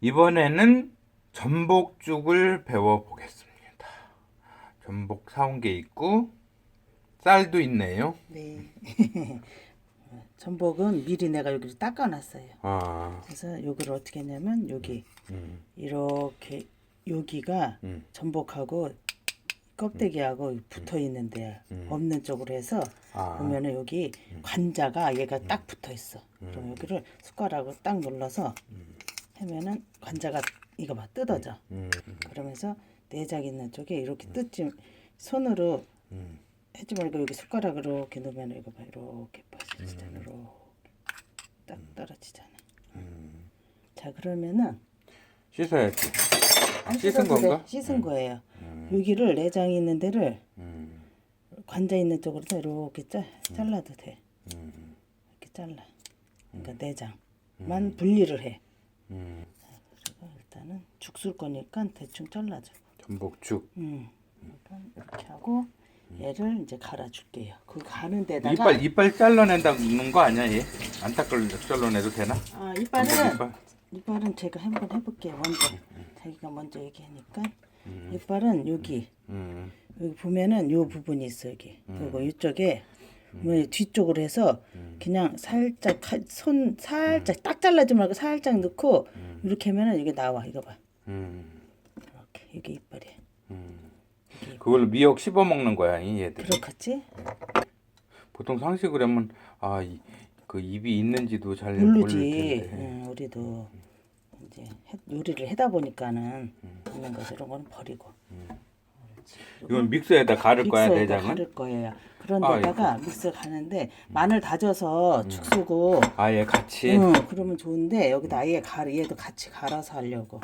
이번에는 전복죽을 배워 보겠습니다. 전복 사온 게 있고 쌀도 있네요. 네. 전복은 미리 내가 여기를 닦아놨어요. 아, 그래서 여기를 어떻게 했냐면 여기 음, 이렇게 여기가 음. 전복하고 껍데기하고 붙어 있는데 없는 쪽으로 해서 아. 보면은 여기 관자가 얘가 딱 붙어 있어. 그럼 여기를 숟가락으로 딱 눌러서 하면은 관자가 이거 봐 뜯어져. 음, 그러면서 내장 있는 쪽에 이렇게 뜯지 손으로 음. 하지 말고 여기 숟가락으로 이렇게 놓으면 이거 봐 이렇게 빠져지잖아. 이렇게 딱 떨어지잖아. 자 그러면은 씻어야지. 안 씻은 씻어도 돼. 건가? 씻은 거예요. 여기를 내장이 있는 데를 음, 관자 있는 쪽으로 이렇게 짜, 잘라도 돼. 음, 이렇게 잘라. 그러니까 내장만 분리를 해. 음. 그리고 일단은 죽술 거니까 대충 잘라줘. 전복죽. 음. 이렇게 하고 얘를 이제 갈아줄게요. 그 가는 데다가 이빨 이빨 잘라낸다는 거 아니야 얘? 안 닦을 잘라내도 되나? 아 이빨은 이빨. 이빨은 제가 한번 해볼게요. 먼저 자기가 먼저 얘기하니까 이빨은 여기 음, 여기 보면은 요 부분이 있어 여기 그리고 이쪽에 뭐 뒤쪽으로 해서 그냥 살짝 칼- 손 살짝 딱 잘라지 말고 살짝 넣고 이렇게 하면은 이게 나와. 이거 봐. 음, 이렇게 이게 이빨이 음. 그걸로 미역 씹어 먹는 거야 이 얘들. 그렇겠지? 보통 상식으로 하면 아그 입이 있는지도 잘 모르지. 모를 텐데. 응, 우리도 이제 해- 요리를 하다 보니까는 있는 거죠 이런 거는 버리고 이건 믹서에다 가를 거야 믹서에다 내장은? 가를 거예요 그런 아, 데다가 믹서 가는데 마늘 다져서 죽 쓰고 아예 같이. 응, 그러면 좋은데 여기다 아예 가르 얘도 같이 갈아서 하려고.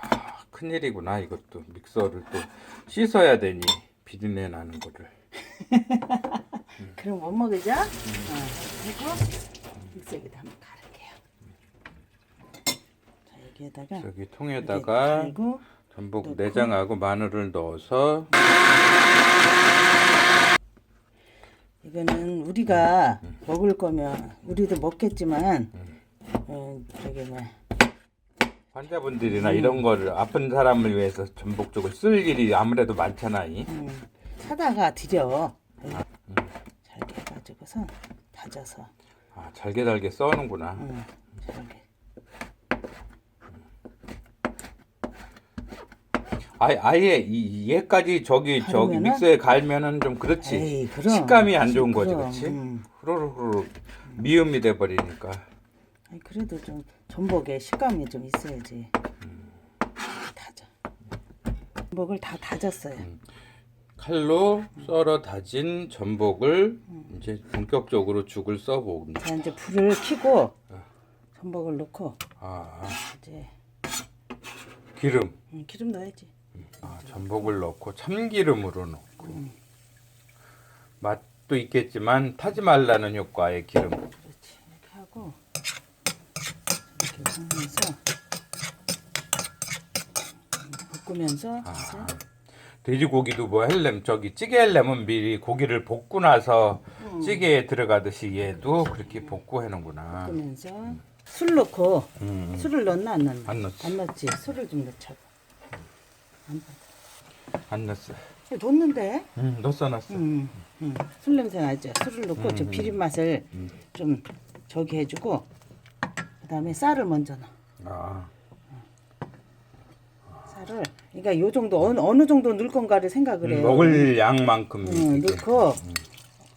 아, 큰일이구나 이것도 믹서를 또 씻어야 되니 비린내 나는 거를. 그럼 못 먹으죠? 어, 그리고 믹서기다 한번 갈을게요. 자 여기에다가 저기 통에다가 전복 내장하고 마늘을 넣어서 이거는 우리가 먹을 거면 우리도 먹겠지만 어, 저기 뭐 환자분들이나 이런 거를 아픈 사람을 위해서 전복죽을 쓸 일이 아무래도 많잖아. 이. 음, 사다가 드려. 잘게 해가지고서 다져서 아, 잘게 잘게 써는구나. 음, 잘게. 아예, 아예 이 얘까지 저기 저기 갈으면은? 믹서에 갈면은 좀 그렇지. 에이, 그럼. 식감이 안 좋은 거지, 그럼, 그렇지? 음. 후루룩 후루룩 미음이 돼 버리니까. 아니, 그래도 좀 전복에 식감이 좀 있어야지. 다져. 전복을 다 다졌어요. 칼로 썰어 다진 전복을 이제 본격적으로 죽을 써 봅니다. 자 이제 불을 켜고 전복을 넣고 아, 이제 기름. 음, 기름 넣어야지. 아, 전복을 넣고 참기름으로 넣고 맛도 있겠지만 타지 말라는 효과의 기름. 그렇지. 이렇게 하고 이렇게 하면서 음, 볶으면서 이제 돼지고기도 뭐 헬렘 저기 찌개 헬렘은 미리 고기를 볶고 나서 찌개에 들어가듯이 얘도 그렇게 볶고 해는구나. 볶으면서 술 넣고 음, 술을 넣나 안 넣나? 안 넣지. 안 넣지. 술을 좀 넣자고. 안 넣었어. 넣는데. 음, 넣었어 넣었어. 음, 음. 술 냄새 나죠. 술을 넣고 저 비린 맛을 좀 저기 해주고 그다음에 쌀을 먼저 넣어. 아, 쌀을 그러니까 요 정도 어느 어느 정도 넣을 건가를 생각을 해요. 음, 먹을 양만큼 음, 이렇게. 넣고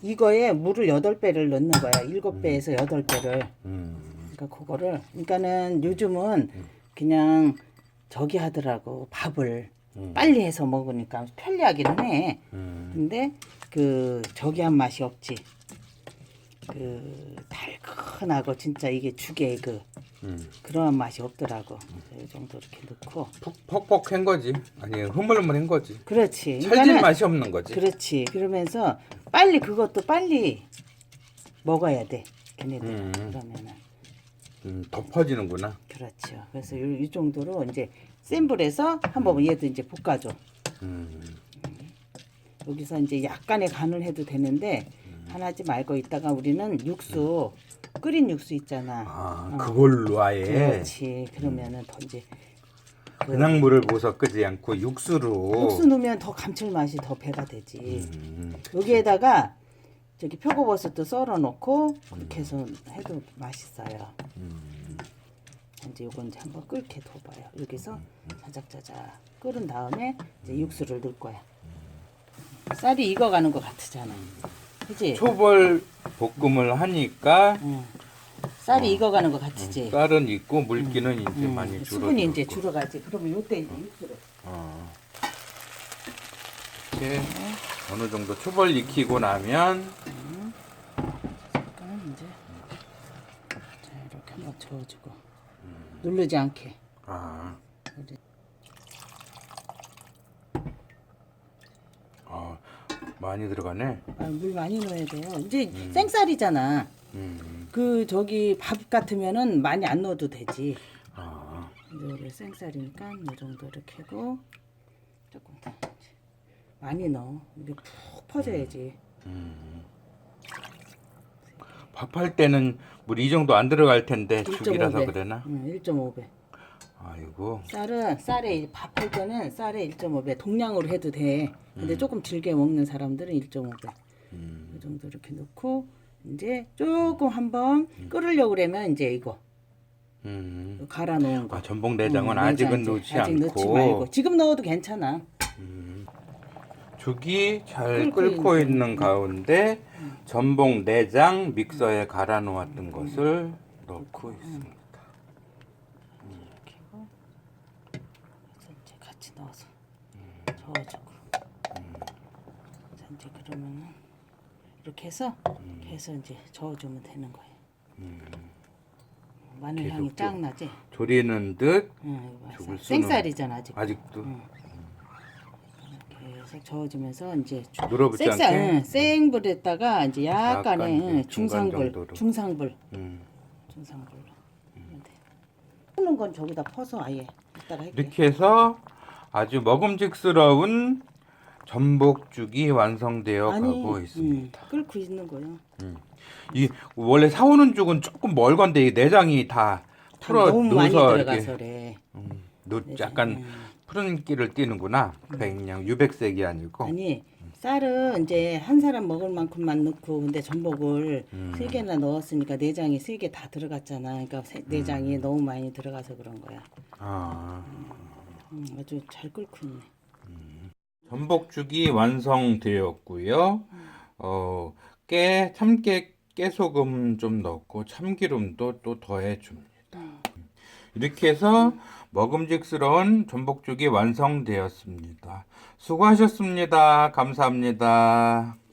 이거에 물을 여덟 배를 넣는 거야. 일곱 배에서 여덟 배를. 음, 그러니까 그거를 그러니까는 요즘은 그냥 저기 하더라고 밥을 빨리 해서 먹으니까 편리하기는 해. 음, 근데 그 저기 한 맛이 없지. 그 달큰하고 진짜 이게 죽의 그 음. 그러한 맛이 없더라고. 그래서 이 정도 이렇게 넣고. 퍽- 퍽퍽한 거지. 아니 흐물흐물 한 거지. 그렇지. 찰진 맛이 없는 거지. 그렇지. 그러면서 빨리 그것도 빨리 먹어야 돼. 걔네들 음. 그러면은 음, 덮어지는구나. 그렇죠. 그래서 요, 이 정도로 이제 센 불에서 한번 얘도 이제 볶아줘. 음, 여기서 이제 약간의 간을 해도 되는데 하나지 말고 있다가 우리는 육수 끓인 육수 있잖아. 아 그걸로 아예 그렇지. 그러면은 더 이제 그냥 물을 부어서 끄지 않고 육수로. 육수 넣으면 더 감칠맛이 더 배가 되지. 음, 여기에다가 저기 표고버섯도 썰어 놓고 그렇게 해서 해도 맛있어요. 음. 이제 요건 이제 한번 끓게 둬봐요. 여기서 자작자작 끓은 다음에 이제 육수를 넣을 거야. 쌀이 익어가는 것 같으잖아. 그지? 초벌 볶음을 하니까 응. 쌀이 익어가는 것 같으지? 쌀은 있고 물기는 이제 응. 많이 줄어. 수분이 이제 줄어가지. 그러면 요때 이제 육수를. 어. 이렇게 어느 정도 초벌 익히고 나면 잠깐 이제 자 이렇게 한번 저어주고 누르지 않게. 아. 아 많이 들어가네. 아, 물 많이 넣어야 돼요. 이제 생쌀이잖아. 음. 그 저기 밥 같으면은 많이 안 넣어도 되지. 아. 이제 생쌀이니까 이 정도 이렇게 하고 조금 더 많이 넣어. 이게 푹 퍼져야지. 밥할 때는 물 이 정도 안 들어갈 텐데 1.5 죽이라서 배. 그러나? 응, 1.5배. 아이고. 쌀은 쌀에 밥할 때는 쌀에 1.5배 동량으로 해도 돼. 근데 음. 조금 질게 먹는 사람들은 1.5배. 이 정도 이렇게 넣고 이제 조금 한번 끓으려고 그러면 이제 이거 음. 갈아 놓은 거. 아 전복 내장은 응, 아직은 내장 넣지 아직 넣지 말고 지금 넣어도 괜찮아. 죽이 잘 끓고 있는 가운데 전복 내장 믹서에 갈아 놓았던 것을 넣고 있습니다. 이렇게 하고 그래서 이제 같이 넣어서 저어주고. 자 이제 그러면은 이렇게 해서 해서 이제 저어주면 되는 거예요. 마늘 향이 계속 쫙 나지? 조리는 듯 응, 이거 봐. 죽을 수는- 생쌀이잖아 아직 아직도 계속 저어주면서 이제 주- 늘어붙지 생쌀 않게. 응, 센 불에다가 이제 약간 약간의 응, 중간 중상불 정도로. 중상불 음. 중상불로 하면 돼 푸는 건 저기다 퍼서 아예 이따가 할게 이렇게 해서 아주 먹음직스러운 전복죽이 완성되어 가고 있습니다. 음, 끓고 있는 거요. 이 원래 사오는 죽은 조금 멀건데 이 내장이 다 풀어 너무 많이 넣어서 들어가서 이렇게 그래. 음, 넣- 약간 푸른 끼를 띠는구나. 그냥 유백색이 아니고. 음. 아니 쌀은 이제 한 사람 먹을 만큼만 넣고 근데 전복을 음. 세 개나 넣었으니까 내장이 세 개 다 들어갔잖아. 그러니까 세- 내장이 너무 많이 들어가서 그런 거야. 아, 음, 아주 잘 끓고 있네. 전복죽이 완성되었고요. 어, 깨 참깨 깨소금 좀 넣고 참기름도 또 더해 줍니다. 이렇게 해서 먹음직스러운 전복죽이 완성되었습니다. 수고하셨습니다. 감사합니다.